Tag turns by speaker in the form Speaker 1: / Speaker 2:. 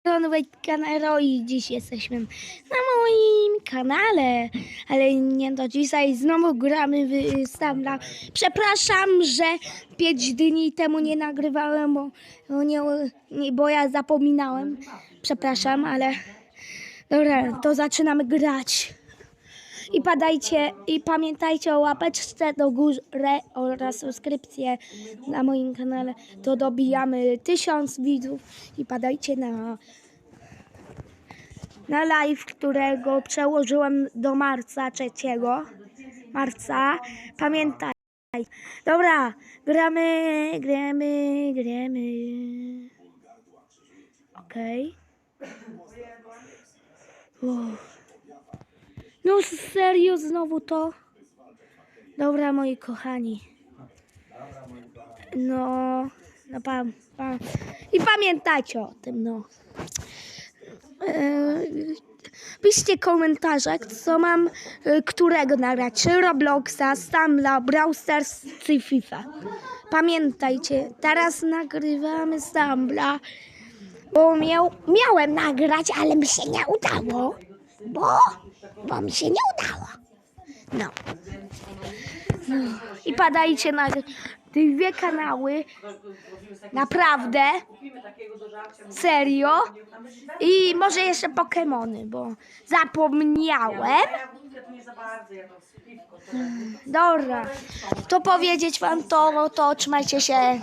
Speaker 1: strony Kanero i dziś jesteśmy na moim kanale, ale nie do dzisiaj znowu gramy w Stambla. Przepraszam, że 5 dni temu nie nagrywałem, bo, nie, bo ja zapominałem. Przepraszam, ale dobra, to zaczynamy grać. I padajcie i pamiętajcie o łapeczce do górę oraz subskrypcję na moim kanale. To dobijamy tysiąc widzów i padajcie na na live, którego przełożyłem do marca 3 marca. Pamiętaj. Dobra, gramy, gramy, gramy. Okej. Uff. No serio znowu to? Dobra, moi kochani. No, no pan, pan. I pamiętajcie o tym, no. Eee, Piszcie komentarze, co mam, e, którego nagrać, czy Robloxa, Stamla, Brawl Stars, czy FIFA. Pamiętajcie, teraz nagrywamy Stambla, bo miał, miałem nagrać, ale mi się nie udało, bo, bo mi się nie udało. No. I padajcie na te dwie kanały, naprawdę, serio. I może jeszcze Pokemony, bo zapomniałem. Dobra, to powiedzieć wam to, to trzymajcie się.